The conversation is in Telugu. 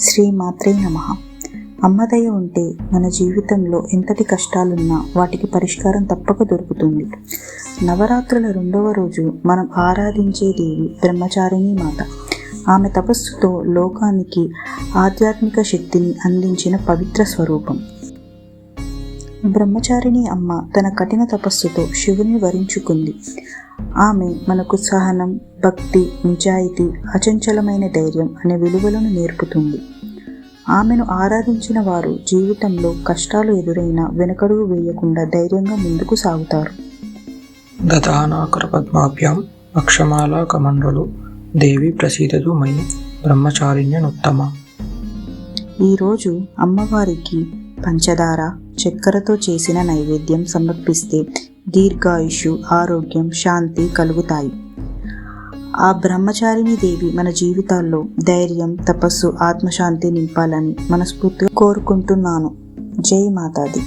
శ్రీ మాత్రే నమ అమ్మదయ ఉంటే మన జీవితంలో ఎంతటి కష్టాలున్నా వాటికి పరిష్కారం తప్పక దొరుకుతుంది. నవరాత్రుల రెండవ రోజు మనం ఆరాధించే దేవి బ్రహ్మచారిణి మాత. ఆమె తపస్సుతో లోకానికి ఆధ్యాత్మిక శక్తిని అందించిన పవిత్ర స్వరూపం. బ్రహ్మచారిణి అమ్మ తన కఠిన తపస్సుతో శివుని వరించుకుంది. ఆమె మనకు సహనం భక్తి నిజాయితీ అచంచలమైన ధైర్యం అనే విలువలను నేర్పుతుంది. ఆమెను ఆరాధించిన వారు జీవితంలో కష్టాలు ఎదురైనా వెనకడుగు వేయకుండా ధైర్యంగా ముందుకు సాగుతారు. దదానాకరపద్మాభ్యాం అక్షమాలా కమండలు దేవి ప్రసీదతు మయి బ్రహ్మచారిణ్యనుత్తమ. ఈరోజు అమ్మవారికి పంచదార చక్కెరతో చేసిన నైవేద్యం సమర్పిస్తే దీర్ఘాయుషు ఆరోగ్యం శాంతి కలుగుతాయి. ఆ బ్రహ్మచారిణి దేవి మన జీవితాల్లో ధైర్యం తపస్సు ఆత్మశాంతి నింపాలని మనస్ఫూర్తిగా కోరుకుంటున్నాను. జై మాతాది.